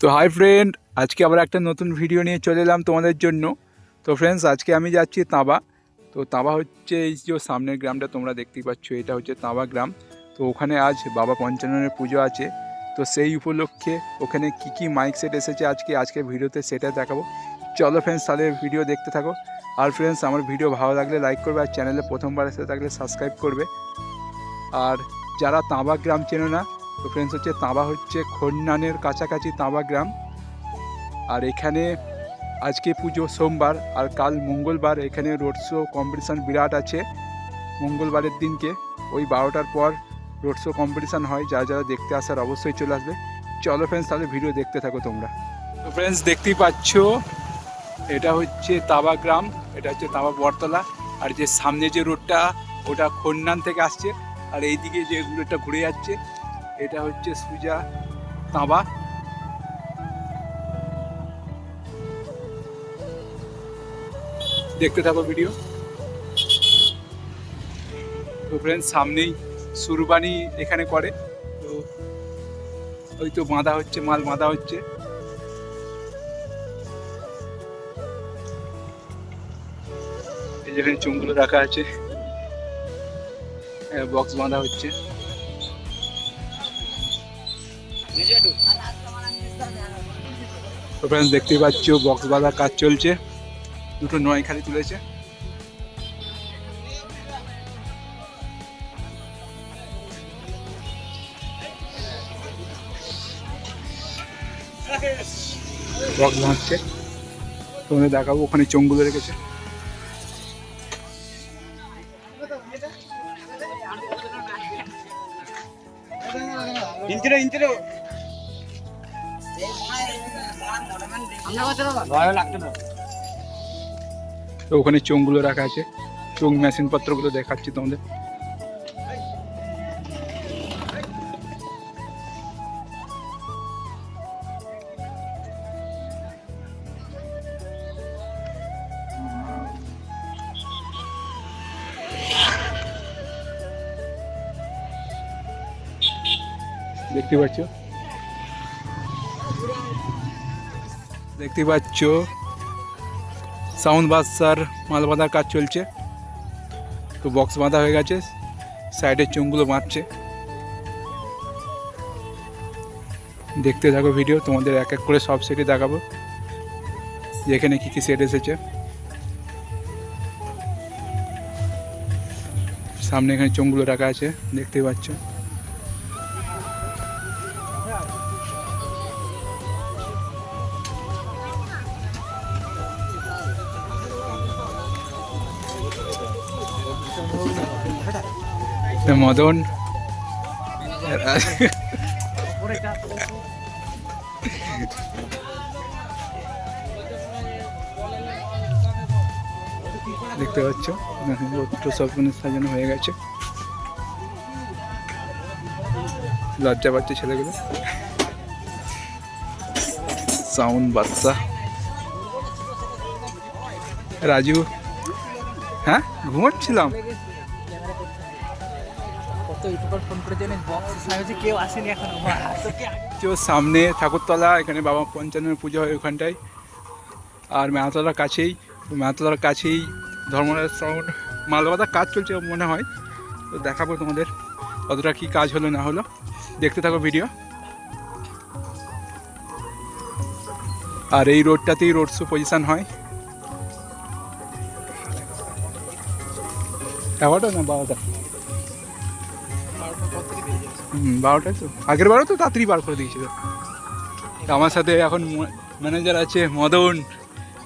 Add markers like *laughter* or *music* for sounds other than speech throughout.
তো hi friend, আজকে আবার একটা নতুন ভিডিও নিয়ে চলে এলাম তোমাদের জন্য। তো ফ্রেন্ডস, আজকে আমি যাচ্ছি তাঁবা। তো তাঁবা হচ্ছে এই যে সামনের গ্রামটা তোমরা দেখতেই পাচ্ছ, এটা হচ্ছে তাঁবা গ্রাম। তো ওখানে আজ বাবা পঞ্চাননের পুজো আছে। তো সেই উপলক্ষে ওখানে কি কি মাইক সেট এসেছে আজকে আজকে ভিডিওতে সেটা দেখাবো। চলো ফ্রেন্ডস, তাহলে ভিডিও দেখতে থাকো। আর ফ্রেন্ডস, আমার ভিডিও ভালো লাগলে লাইক করবে আর চ্যানেলে প্রথমবার এসে থাকলে সাবস্ক্রাইব করবে। আর যারা তাঁবা গ্রাম চেনো না তো ফ্রেন্ডস হচ্ছে তাঁবা হচ্ছে খন্নানের কাছাকাছি তাঁবা গ্রাম। আর এখানে আজকে পুজো সোমবার, আর কাল মঙ্গলবার এখানে রোড শো কম্পিটিশান বিরাট আছে। মঙ্গলবারের দিনকে, ওই বারোটার পর রোড শো কম্পিটিশান হয়, যারা যারা দেখতে আসার অবশ্যই চলে আসবে। চলো ফ্রেন্ডস তাহলে ভিডিও দেখতে থাকো তোমরা। তো ফ্রেন্ডস দেখতেই পাচ্ছ, এটা হচ্ছে তাবা গ্রাম, এটা হচ্ছে তাবা বটতলা। আর যে সামনে যে রোডটা ওটা খন্নান থেকে আসছে। আর এইদিকে যে রোডটা ঘুরে যাচ্ছে এটা হচ্ছে সুজা তাঁবা। দেখতে থাকো ভিডিও তো ফ্রেন্ড সামনেই সুরবানি এখানে করে। তো ওই তো বাঁধা হচ্ছে, মাল বাঁধা হচ্ছে। যেখানে চুমগুলো রাখা আছে। বক্স বাঁধা হচ্ছে। তো ফ্রেন্ডস পাচ্ছ বক্স বাঁধা কাজ চলছে। দুটো নয় খালি তুলেছে। বক্স ভাঙছে। তোমাদের দেখাবো, ওখানে চোঙ্গুলো রেখেছে। ইঞ্চিরো ইঞ্চিরো তো ওখানে চোঙগুলো রাখা আছে। চোঙ মেশিন পত্রগুলো দেখাচ্ছি তোমাদের। দেখতে পাচ্ছ? দেখতে পাচ্ছ। সাউন্ড বাসার মাল বাঁধার কাজ চলছে। তো বক্স বাঁধা হয়ে গেছে। সাইডের চোঙগুলো বাঁধছে। দেখতে থাকো ভিডিও তোমাদের এক এক করে সব সেটে দেখাবো। যে এখানে কী কী সেট এসেছে। সামনে এখানে চোঙগুলো রাখা আছে দেখতে পাচ্ছ। মদন। দেখতে পাচ্ছ? একটু সব মানে সাজানো হয়ে গেছে। লজ্জা পাচ্ছে ছেলেগুলো। সাউন্ড বাচ্চা। রাজু হ্যাঁ ঘুমাচ্ছিলাম? কেউ আসেনি সামনে ঠাকুরতলা, এখানে বাবা পঞ্চান্নের পুজো হয় ওখানটায়। আর মেয়াতলার কাছেই তো মেয়াতলার কাছেই ধর্মরাজ শ্রাবণ মালবাদার কাজ চলছে মনে হয়। তো দেখাবো তোমাদের কতটা কী কাজ হলো, না হলো। দেখতে থাকো ভিডিও আর এই রোডটাতেই রোড শো পজিশন হয়। এগারোটা না বারোটা হুম বারোটায় তো? আগের বারও তো তাড়াতাড়ি বার করে দিয়েছিল। তো আমার সাথে এখন ম্যানেজার আছে মদন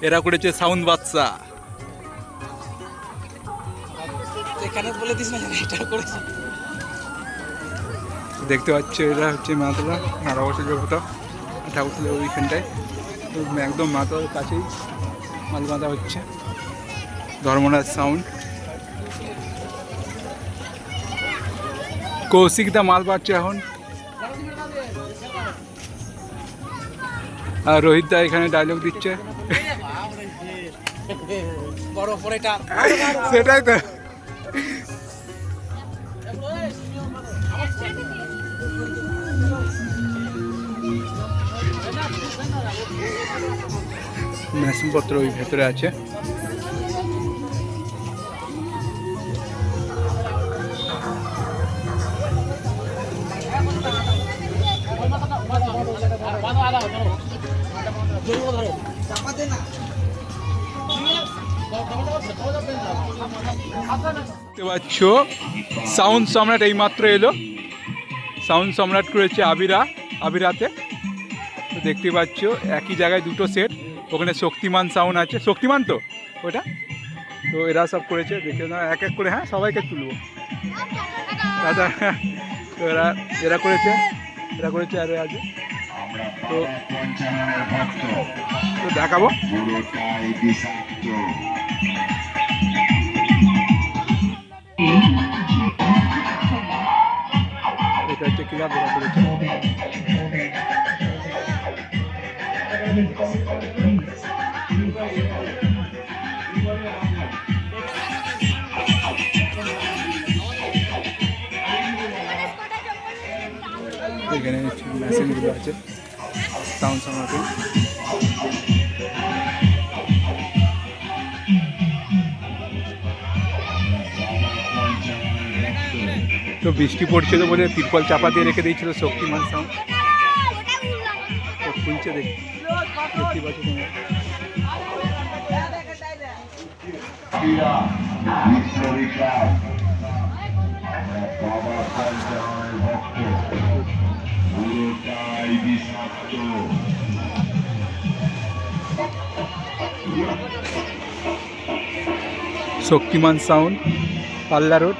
এরা করেছে সাউন্ড বাচ্চা এখানে বলে দিস না এটা করেছি। দেখতে পাচ্ছ এরা হচ্ছে মাতলা নাড়া বছর দেবতা ঠাকুরতলা ওইখানটায়। একদম মাতলার কাছেই মাল বাঁধা হচ্ছে। ধর্মরাজ সাউন্ড। কৌশিক দা মাল পাচ্ছে এখন। আর রোহিত দা এখানে ডায়লগ দিচ্ছে। সেটাই তো। মেশিনপত্র ওই ভেতরে আছে। দেখতে পাচ্ছ? সাউন্ড সম্রাট এইমাত্র এলো। সাউন্ড সম্রাট করেছে আবিরা, আবিরাতে। তো দেখতে পাচ্ছ, একই জায়গায় দুটো সেট ওখানে শক্তিমান সাউন্ড আছে। শক্তিমান তো, ওটা? তো এরা সব করেছে, দেখে না এক এক করে হ্যাঁ সবাইকে তুলবো। দাদা, তো এরা এরা করেছে এরা করেছে আরে আছে তো তো দেখাবো। এটা হচ্ছে ক্লাব এখানে মেশিনগুলো আছে। সাউন্ড সামাতে তো বৃষ্টি পড়ছিল বলে তিরপল চাপা দিয়ে রেখে দিয়েছিল শক্তিমান সাউন্ড খুলছে দেখ। দেখতে পাচ্ছ তোমরা? বাবা পুরোটাই বিষাক্ত। শক্তিমান সাউন্ড পাল্লা রোড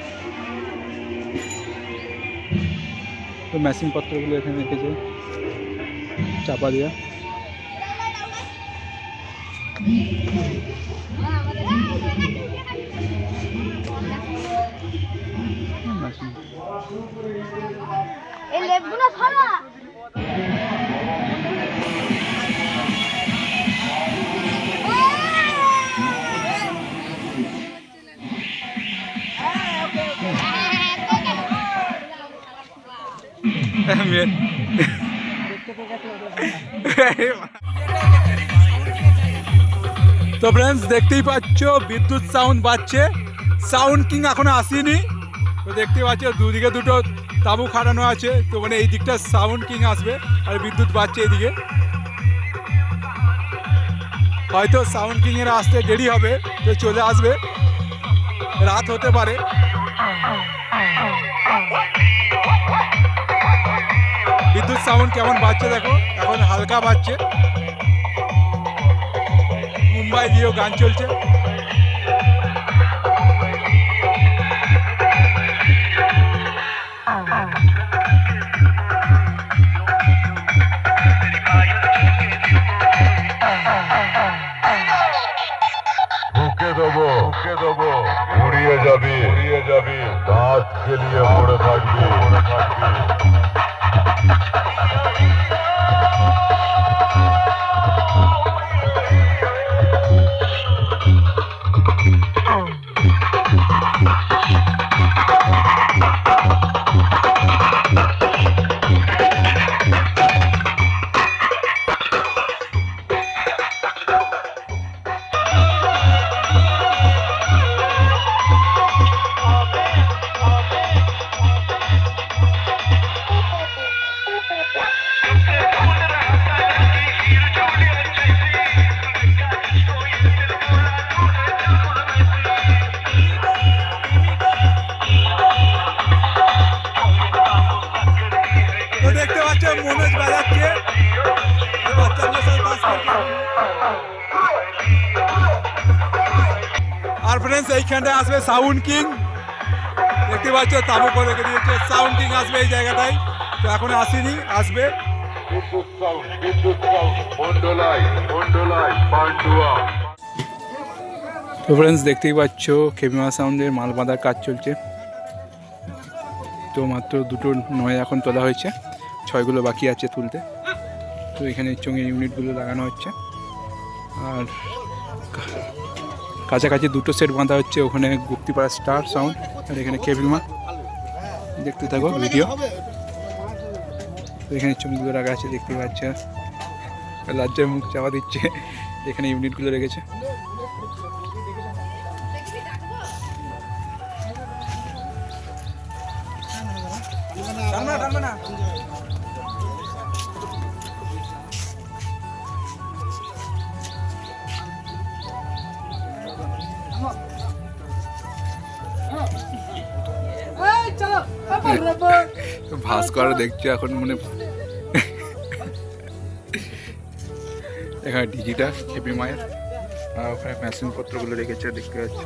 তো মেশিন পত্রগুলো এখানে রেখেছে চাপা দেওয়া তো ফ্রেন্ডস দেখতেই পাচ্ছ, বিদ্যুৎ সাউন্ড বাজছে। সাউন্ড কিং এখনও আসেনি। তো দেখতেই পাচ্ছ, দুদিকে দুটো তাঁবু খাটানো আছে, তো মানে এই দিকটা সাউন্ড কিং আসবে, আর বিদ্যুৎ বাড়ছে এদিকে। হয়তো সাউন্ড কিং এর আসতে দেরি হবে, তো চলে আসবে। রাত হতে পারে। বিদ্যুৎ সাউন্ড কেমন বাজছে দেখো, এখন হালকা বাজছে মুম্বাই দিয়েও গান চলছে। के लिए मोड़ এইখানটায় আসবে সাউন্ড কিং। দেখতে পাচ্ছ, তাবু করে রেখে দিয়েছে। সাউন্ড কিং আসবে এই জায়গাটায়। তো এখন আসেনি, আসবে। তো ফ্রেন্ডস দেখতেই পাচ্ছ খেমিমা সাউন্ডের মাল বাঁধার কাজ চলছে। তো মাত্র দুটো নয় এখন তোলা হয়েছে। ছয়গুলো বাকি আছে তুলতে। তো এখানে চঙে ইউনিটগুলো লাগানো হচ্ছে। আর কাছাকাছি দুটো সেট বাঁধা হচ্ছে ওখানে গুপ্তিপাড়া স্টার সাউন্ড আর এখানে কেবিলমা দেখতে থাকো ভিডিও এখানে চুমগুলো রাখা আছে দেখতে পাচ্ছ। লজ্জায় মুখ চাপা দিচ্ছে এখানে ইউনিটগুলো রেখেছে। না, না। ভাস্কর দেখছ এখন মনে এখানে ডিজিটা হেপি মায়ের। আর ওখানে মেশিন পত্রগুলো রেখেছে দেখতে পাচ্ছ।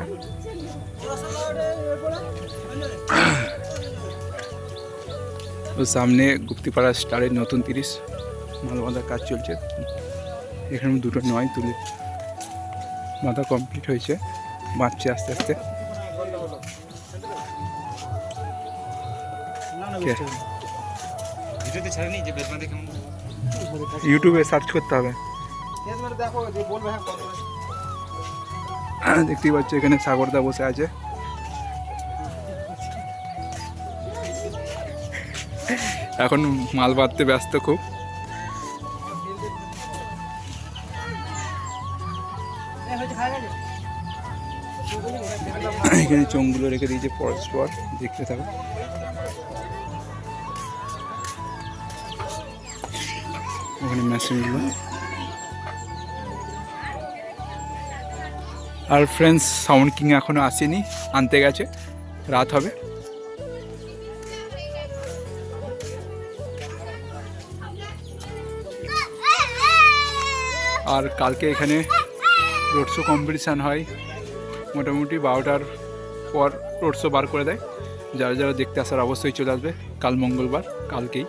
সামনে গুপ্তিপাড়া স্টারের নতুন তিরিশ। মাল বাঁধার কাজ চলছে। এখানে দুটো নয় তুলে। বাঁধা কমপ্লিট হয়েছে। বাঁধছে আস্তে আস্তে? ইউটিউবে সার্চ করতে হবে। *coughs* দেখতেই পাচ্ছ, এখানে সাগরদা বসে আছে। এখন মাল বাঁধতে ব্যস্ত খুব। এখানে চোঙগুলো রেখে দিয়েছে পরস্পর দেখতে থাকো। ওখানে মেশিনগুলো আর ফ্রেন্ডস সাউন্ড কিং এখনও আসেনি, আনতে গেছে, রাত হবে। আর কালকে এখানে রোড শো কম্পিটিশান হয়, মোটামুটি বারোটার পর রোড শো বার করে দেয়। যারা যারা দেখতে আসার অবশ্যই চলে আসবে, কাল মঙ্গলবার, কালকেই।